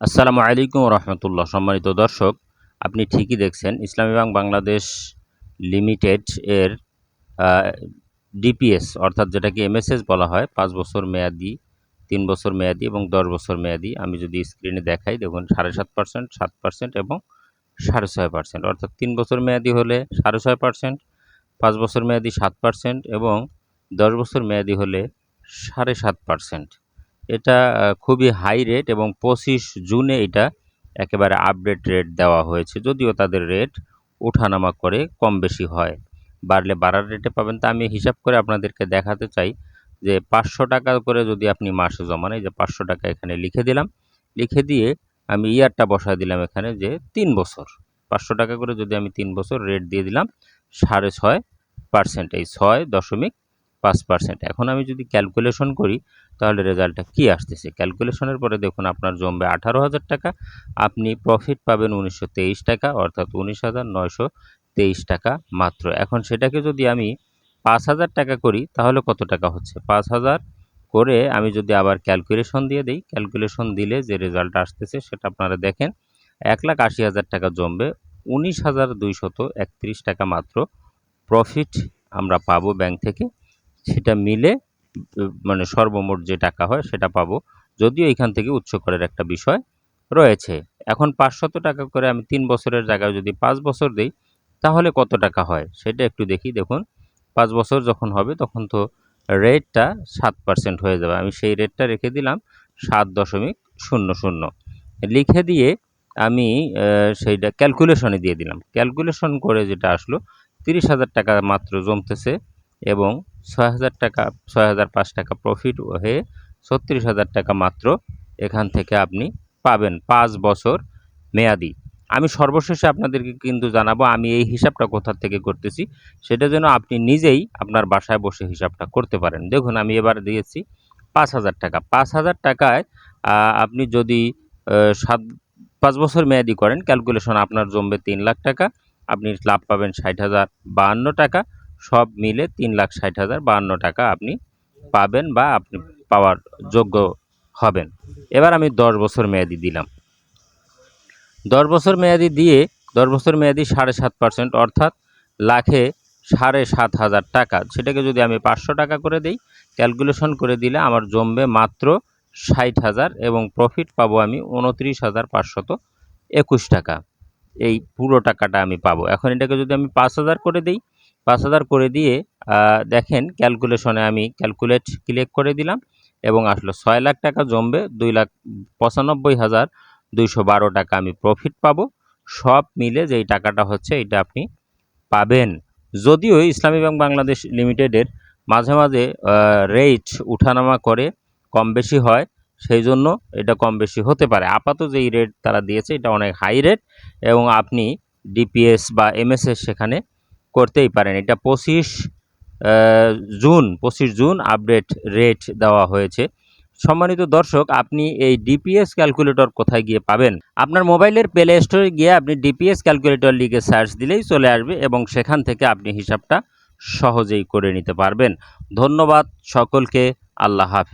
আসসালামু আলাইকুম রহমতুল্লাহ। সম্মানিত দর্শক, আপনি ঠিকই দেখছেন, ইসলামী ব্যাংক বাংলাদেশ লিমিটেড এর ডিপিএস, অর্থাৎ যেটাকে এমএসএস বলা হয়, পাঁচ বছর মেয়াদি, তিন বছর মেয়াদি এবং দশ বছর মেয়াদি। আমি যদি স্ক্রিনে দেখাই, দেখুন, সাড়ে সাত পার্সেন্ট সাত পার্সেন্ট এবং সাড়ে ছয় পার্সেন্ট অর্থাৎ তিন বছর মেয়াদি হলে সাড়ে ছয় পার্সেন্ট পাঁচ বছর মেয়াদি সাত পার্সেন্ট এবং দশ বছর মেয়াদি হলে সাড়ে সাত পার্সেন্ট এটা খুবই হাই রেট এবং পঁচিশ জুনে এটা একেবারে আপডেট রেট দেওয়া হয়েছে। যদিও তাদের রেট ওঠানামা করে কম বেশি হয়। বাড়লে বাড়ার রেটে পাবেন। তা আমি হিসাব করে আপনাদেরকে দেখাতে চাই যে পাঁচশো টাকা করে যদি আপনি মাসে জমান, এই যে পাঁচশো টাকা এখানে লিখে দিলাম। লিখে দিয়ে আমি ইয়ারটা বসায় দিলাম এখানে যে তিন বছর। পাঁচশো টাকা করে যদি আমি তিন বছর রেট দিয়ে দিলাম, সাড়ে ছয় পার্সেন্ট এই ছয় দশমিক পাঁচ পার্সেন্ট এখন আমি যদি ক্যালকুলেশন করি, তাহলে রেজাল্টটা কি আসতেছে? ক্যালকুলেশনের পরে দেখুন, আপনার জমবে আঠারো হাজার টাকা, আপনি প্রফিট পাবেন উনিশশো তেইশ টাকা, অর্থাৎ উনিশ হাজার নয়শো তেইশ টাকা মাত্র। এখন সেটাকে যদি আমি পাঁচ হাজার টাকা করি, তাহলে কত টাকা হচ্ছে? পাঁচ হাজার করে আমি যদি আবার ক্যালকুলেশন দিয়ে দিই ক্যালকুলেশন দিলে যে রেজাল্ট আসতেছে, সেটা আপনারা দেখেন, এক লাখ আশি হাজার টাকা জমবে, উনিশ হাজার দুইশত একত্রিশ টাকা মাত্র প্রফিট আমরা পাবো ব্যাংক থেকে। সেটা মিলে মানে সর্বমোট যে টাকা হয় সেটা পাবো। যদিও এখান থেকে উচ্চ করের একটা বিষয় রয়েছে। এখন পাঁচশত টাকা করে আমি তিন বছরের জায়গায় যদি পাঁচ বছর দেই, তাহলে কত টাকা হয়? সেটা একটু দেখি, দেখুন। পাঁচ বছর যখন হবে, তখন তো রেটটা সাত পার্সেন্ট হয়ে যাবে। আমি সেই রেটটা রেখে দিলাম সাত দশমিক শূন্য শূন্য। লিখে দিয়ে আমি সেইটা ক্যালকুলেশনে দিয়ে দিলাম। ক্যালকুলেশন করে যেটা আসলো, তিরিশ হাজার টাকা মাত্র জমতেছে এবং ছয় হাজার টাকা, ছয় হাজার পাঁচ টাকা প্রফিট হয়ে ছত্রিশ হাজার টাকা মাত্র এখান থেকে আপনি পাবেন পাঁচ বছর মেয়াদি। আমি সর্বশেষে আপনাদেরকে কিন্তু জানাব, আমি এই হিসাবটা কোথা থেকে করতেছি, সেটা যেন আপনি নিজেই আপনার বাসায় বসে হিসাবটা করতে পারেন। দেখুন, আমি এবার দিয়েছি পাঁচ হাজার টাকা। পাঁচ হাজার টাকায় আপনি যদি সাত, পাঁচ বছর মেয়াদি করেন, ক্যালকুলেশন আপনার জমবে তিন লাখ টাকা, আপনি লাভ পাবেন ষাট হাজার বাহান্ন টাকা সব মিলে তিন লাখ ষাট হাজার বাহান্ন টাকা আপনি পাবেন বা আপনি পাওয়ার যোগ্য হবেন। এবার আমি দশ বছর মেয়াদি দিলাম। দশ বছর মেয়াদি দিয়ে, দশ বছর মেয়াদি সাড়ে সাত পার্সেন্ট অর্থাৎ লাখে সাড়ে সাত হাজার টাকা। সেটাকে যদি আমি পাঁচশো টাকা করে দিই, ক্যালকুলেশন করে দিলে আমার জমবে মাত্র ষাট হাজার এবং প্রফিট পাবো আমি উনত্রিশ হাজার পাঁচশত একুশ টাকা। এই পুরো টাকাটা আমি পাবো। এখন এটাকে যদি আমি পাঁচ হাজার করে দিই পাঁচ হাজার করে দিয়ে দেখেন ক্যালকুলেশনে আমি ক্যালকুলেট ক্লিক করে দিলাম এবং আসলো ছয় লাখ টাকা জমবে, দুই লাখ পঁচানব্বই হাজার দুইশো বারো টাকা আমি প্রফিট পাবো। সব মিলে যেই টাকাটা হচ্ছে এটা আপনি পাবেন। যদিও ইসলামী ব্যাংক বাংলাদেশ লিমিটেডের মাঝে মাঝে রেট উঠানামা করে কম বেশি হয়, সেই জন্য এটা কম বেশি হতে পারে। আপাতত যেই রেট তারা দিয়েছে এটা অনেক হাই রেট এবং আপনি ডিপিএস বা এমএসএস সেখানে করতেই পারেন। এটা পঁচিশ জুন পঁচিশ জুন আপডেট রেট দেওয়া হয়েছে। সম্মানিত দর্শক, আপনি এই ডিপিএস ক্যালকুলেটর কোথায় গিয়ে পাবেন? আপনার মোবাইলের প্লে স্টোরে গিয়ে আপনি ডিপিএস ক্যালকুলেটর লিখে সার্চ দিলেই চলে আসবে এবং সেখান থেকে আপনি হিসাবটা সহজেই করে নিতে পারবেন। ধন্যবাদ সকলকে, আল্লাহ হাফেজ।